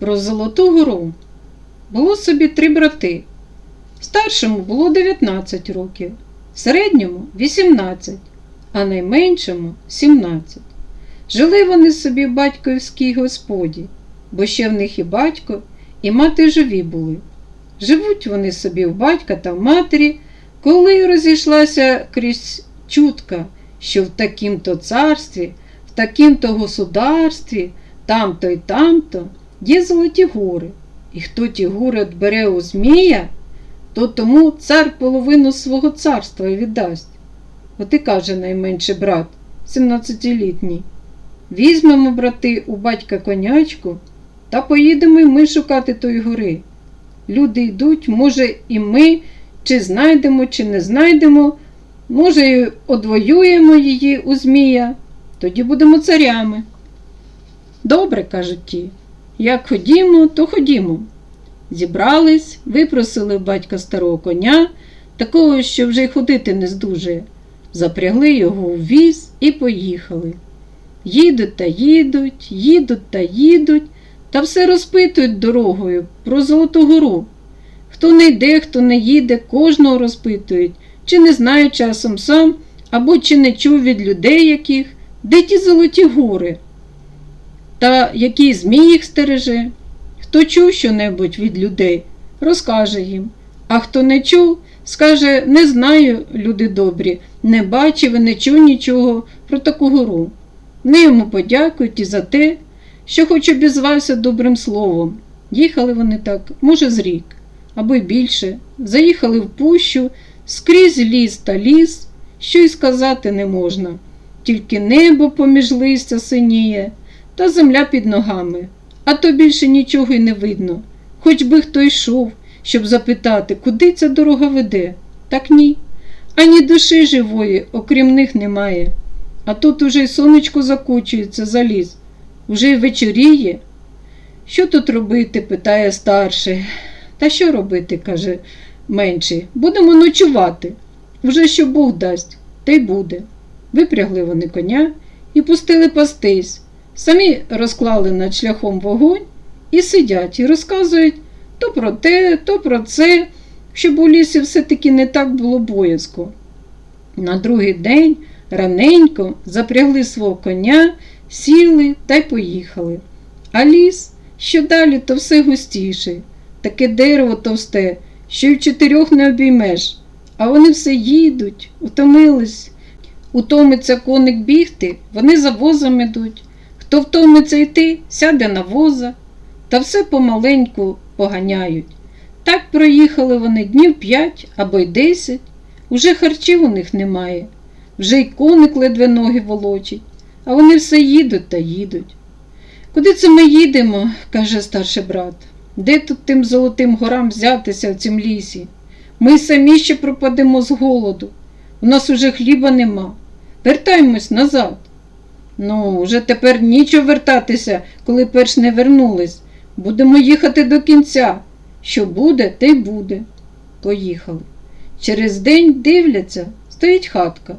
про Золоту гору. Було собі три брати. Старшому було 19 років, середньому 18, а найменшому 17. Жили вони собі в батьківській господі, бо ще в них і батько, і мати живі були. Живуть вони собі в батька та в матері, коли розійшлася крізь чутка, що в такім-то царстві, в таким-то государстві, там-то й там-то є золоті гори. І хто ті гори бере у Змія, то тому цар половину свого царства віддасть. От і каже найменший брат, 17-літній. Візьмемо, брати, у батька конячку та поїдемо й ми шукати тої гори. Люди йдуть, може, і ми чи знайдемо, чи не знайдемо, може, і одвоюємо її у Змія, тоді будемо царями. Добре, кажуть ті, як ходімо, то ходімо. Зібрались, випросили батька старого коня, такого, що вже й ходити не здужує, запрягли його у віз і поїхали. Їдуть та їдуть, їдуть та їдуть, та все розпитують дорогою про Золоту гору. Хто не йде, хто не їде, кожного розпитують, чи не знає часом сам, або чи не чув від людей яких, де ті золоті гори, та який змій їх стереже. Хто чув що-небудь від людей, розкаже їм. А хто не чув, скаже не знаю, люди добрі, не бачив і не чув нічого про таку гору. Вони йому подякують і за те, що хоч обізвався добрим словом. Їхали вони так, може, з рік, або й більше. Заїхали в пущу, скрізь ліс та ліс, що й сказати не можна. Тільки небо поміж листя синіє, та земля під ногами, а то більше нічого й не видно. Хоч би хто йшов, щоб запитати, куди ця дорога веде. Так ні. Ані душі живої, окрім них, немає. А тут уже й сонечко закучується за ліс. Уже й вечоріє. Що тут робити? питає старший. Та що робити, каже менший. Будемо ночувати. Уже що Бог дасть, те й буде. Випрягли вони коня і пустили пастись. Самі розклали над шляхом вогонь і сидять і розказують то про те, то про це, щоб у лісі все-таки не так було боязко. На другий день раненько запрягли свого коня, сіли та й поїхали. А ліс, що далі, то все густіший, таке дерево товсте, що й в чотирьох не обіймеш, а вони все їдуть, утомились. Утомиться коник бігти, вони за возом ідуть. Хто втомиться йти, сяде на воза, та все помаленьку поганяють. Так проїхали вони днів п'ять або й десять, уже харчів у них немає, вже й коник ледве ноги волочить, а вони все їдуть та їдуть. Куди це ми їдемо? каже старший брат. Де тут тим золотим горам взятися в цім лісі? Ми самі ще пропадемо з голоду. У нас уже хліба нема. Вертаємось назад. Ну, вже тепер нічого вертатися, коли перш не вернулись. Будемо їхати до кінця. Що буде, те й буде. Поїхали. Через день дивляться, стоїть хатка.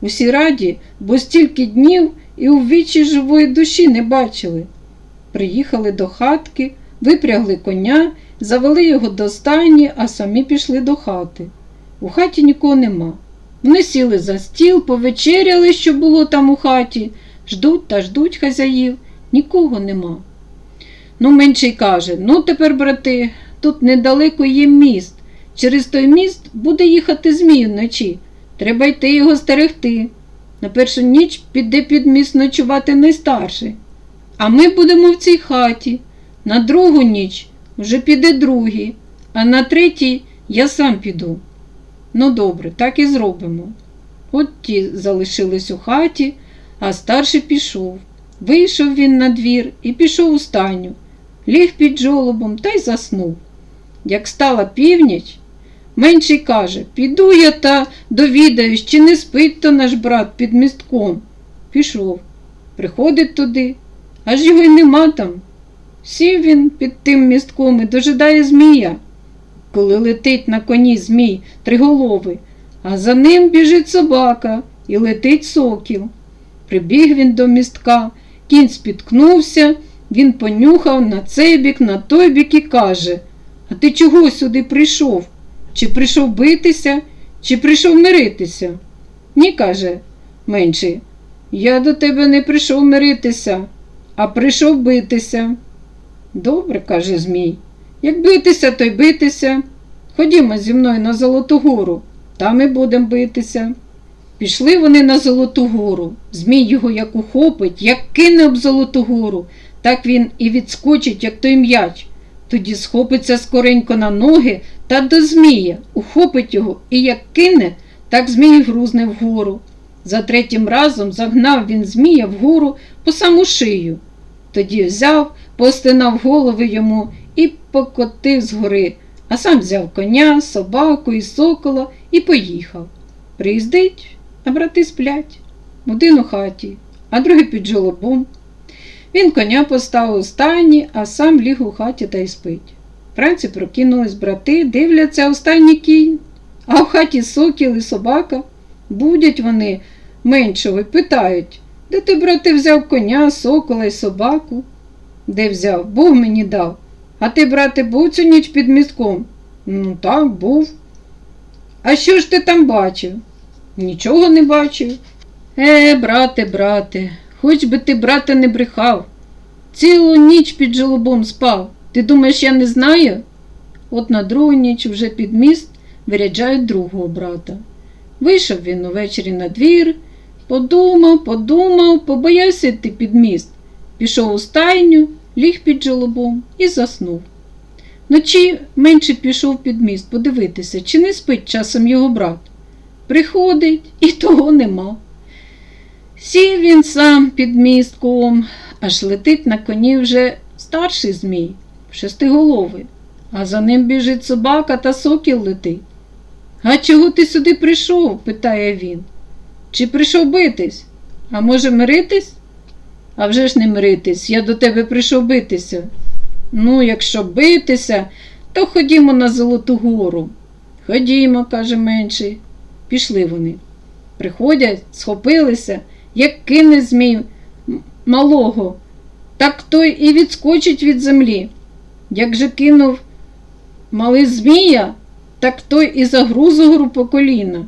Усі раді, бо стільки днів і у вічі живої душі не бачили. Приїхали до хатки, випрягли коня, завели його до стайні, а самі пішли до хати. У хаті нікого нема. Вони сіли за стіл, повечеряли, що було там у хаті, ждуть та ждуть хазяїв, нікого нема. Ну, менший каже ну тепер, брати, тут недалеко є міст. Через той міст буде їхати Змій вночі. Треба йти його стерегти. На першу ніч піде під міст ночувати найстарший. А ми будемо в цій хаті. На другу ніч вже піде другий, а на третій я сам піду. Ну, добре, так і зробимо. От ті залишились у хаті, а старший пішов. Вийшов він на двір і пішов у стайню, ліг під жолобом та й заснув. Як стала північ, менший каже Піду я та довідаюсь, чи не спить то наш брат під містком. Пішов. Приходить туди, аж його й нема там. Сів він під тим містком і дожидає Змія. Коли летить на коні Змій триголовий, а за ним біжить собака і летить сокіл. Прибіг він до містка, кінь спіткнувся, Він понюхав на цей бік, на той бік і каже: А ти чого сюди прийшов? Чи прийшов битися, чи прийшов миритися? Ні, каже менший. Я до тебе не прийшов миритися, а прийшов битися. Добре, каже Змій. Як битися, то й битися. Ходімо зі мною на Золоту гору, там і будемо битися. Пішли вони на Золоту гору. Змій його як ухопить, як кине об Золоту гору, так він і відскочить, як той м'яч. Тоді схопиться скоренько на ноги та до Змія, ухопить його і як кине, так Змій грузне вгору. За третім разом загнав він Змія вгору по саму шию. Тоді взяв, постинав голови йому і покотив згори, а сам взяв коня, собаку і сокола і поїхав. Приїздить, а брати сплять. Один у хаті, а другий під жолобом. Він коня поставив у стайні, а сам ліг у хаті та й спить. Вранці прокинулись брати, дивляться у стайні кінь, а в хаті сокіл і собака. Будять вони меншого і питають, де ти, брате, взяв коня, сокола й собаку? Де взяв? Бог мені дав. А ти, брате, був цю ніч під містком? Ну, так, був. А що ж ти там бачив? Нічого не бачив. Е, брате, брате, хоч би ти, брате, не брехав. Цілу ніч під жолобом спав. Ти думаєш, я не знаю? От на другу ніч вже під міст виряджають другого брата. Вийшов він увечері на двір, подумав, подумав, побоявся йти під міст. Пішов у стайню, ліг під жолобом і заснув. Вночі менше пішов під міст подивитися, чи не спить часом його брат. Приходить і того нема. Сів він сам під містком, аж летить на коні вже старший змій, шестиголовий, а за ним біжить собака та сокіл летить. А чого ти сюди прийшов? питає він. Чи прийшов битись? А може миритись? А вже ж не миритись, я до тебе прийшов битися. Ну, якщо битися, то ходімо на Золоту гору. Ходімо, каже менший. Пішли вони. Приходять, схопилися, як кине змій малого, так той і відскочить від землі. Як же кинув малий змія, так той і загруз угору по коліна.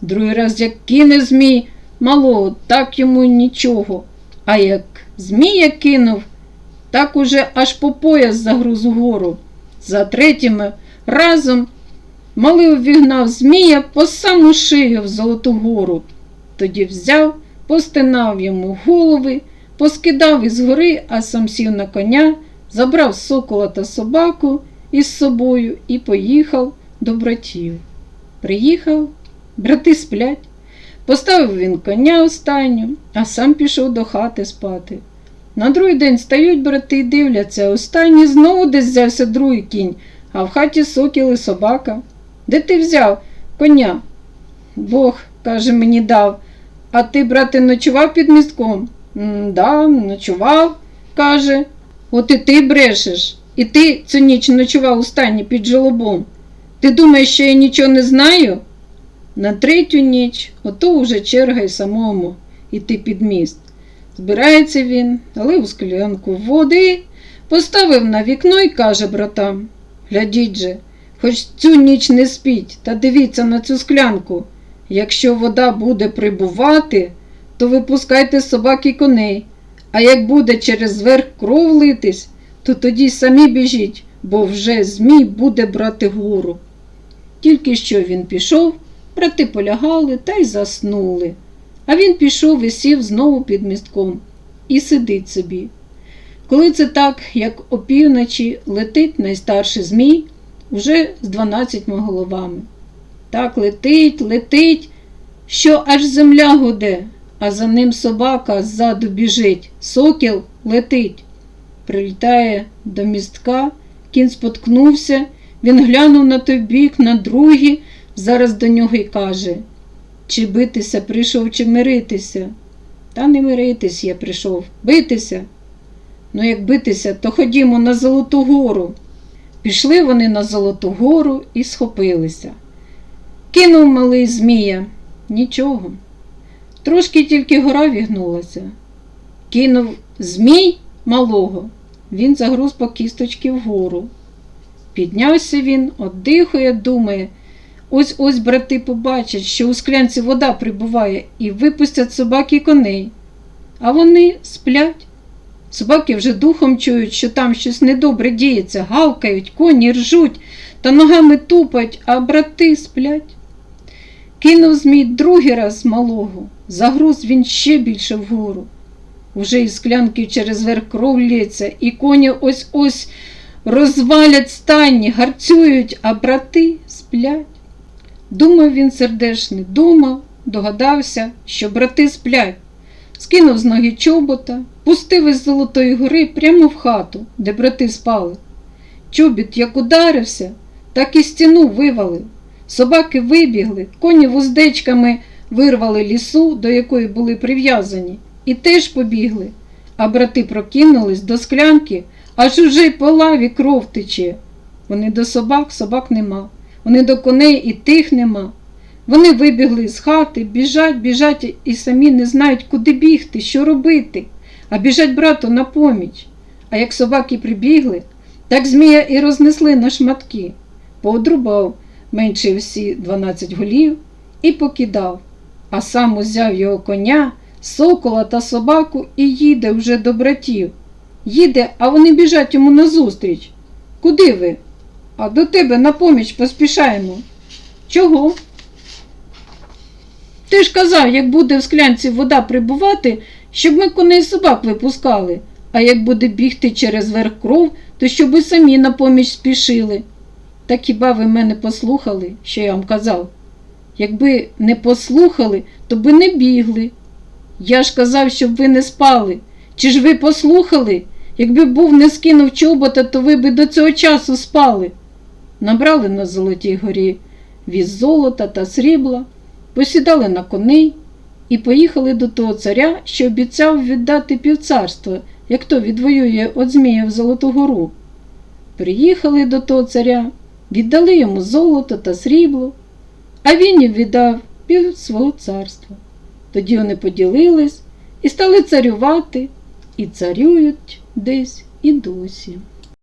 Другий раз, як кине змій малого, так йому нічого. А як змія кинув, так уже аж по пояс загруз угору. За третім разом малий увігнав змія по саму шию в Золоту гору. Тоді взяв, постинав йому голови, поскидав із гори, а сам сів на коня, забрав сокола та собаку із собою і поїхав до братів. Приїхав, брати сплять. Поставив він коня у стайню, а сам пішов до хати спати. На другий день стають брати і дивляться, у стайні знову десь взявся другий кінь, а в хаті сокіл і собака. Де ти взяв коня? Бог, каже, мені дав. А ти, брате, ночував під містком? «М, Да, ночував, каже. От і ти брешеш. І ти цю ніч ночував у стані під жолобом. Ти думаєш, що я нічого не знаю? На третю ніч ото вже черга й самому іти під міст. Збирається він, налив склянку води, поставив на вікно і каже братам Глядіть же, хоч цю ніч не спіть, та дивіться на цю склянку. Якщо вода буде прибувати, то випускайте собак і коней, а як буде через верх кров литись, то тоді самі біжіть, бо вже Змій буде брати гору. Тільки що він пішов, брати полягали та й заснули. А він пішов і сів знову під містком і сидить собі. Коли це так, як опівночі летить найстарший змій, уже з дванадцятьма головами. Так летить, летить, що аж земля гуде, а за ним собака ззаду біжить, сокіл летить. Прилітає до містка, кінь споткнувся, він глянув на той бік, на другий, зараз до нього й каже чи битися прийшов, чи миритися. Та не миритись я прийшов, битися. Ну, як битися, то ходімо на Золоту гору. Пішли вони на Золоту гору і схопилися. Кинув малий Змія. Нічого. Трошки тільки гора вігнулася. Кинув Змій малого, він загруз по кісточки вгору. Піднявся він, оддихує, думає. Ось ось брати побачать, що у склянці вода прибуває, і випустять собаки коней. А вони сплять. Собаки вже духом чують, що там щось недобре діється, гавкають, коні ржуть та ногами тупають, а брати сплять. Кинув змій другий раз малого, загруз він ще більше вгору. Уже із склянки через верх кров лється, і коні ось ось розвалять стані, гарцюють, а брати сплять. Думав він сердешний, думав, догадався, що брати сплять. Скинув з ноги чобота, пустив із Золотої гори прямо в хату, де брати спали. Чобіт як ударився, так і стіну вивалив. Собаки вибігли, коні вуздечками вирвали лісу, до якої були прив'язані, і теж побігли. А брати прокинулись до склянки, аж уже й по лаві кров тече. Вони до собак, собак нема. Вони до коней і тих нема. Вони вибігли з хати, біжать, біжать і самі не знають, куди бігти, що робити, а біжать брату на поміч. А як собаки прибігли, так змія і рознесли на шматки, поодрубав менше всі дванадцять голів і покидав, а сам узяв його коня, сокола та собаку і їде вже до братів. Їде, а вони біжать йому назустріч. Куди ви? А до тебе на поміч поспішаємо. Чого? Ти ж казав, як буде в склянці вода прибувати, щоб ми коней собак випускали, а як буде бігти через верх кров, то щоб і самі на поміч спішили. Так хіба ви мене послухали, що я вам казав? Якби не послухали, то би не бігли. Я ж казав, щоб ви не спали. Чи ж ви послухали? Якби був не скинув чобота, то ви би до цього часу спали. Набрали на Золотій горі віз золота та срібла, посідали на коней і поїхали до того царя, що обіцяв віддати півцарства, як то відвоює от Змія в Золоту гору. Приїхали до того царя, віддали йому золото та срібло, а він їм віддав пів свого царства. Тоді вони поділились і стали царювати, і царюють десь і досі.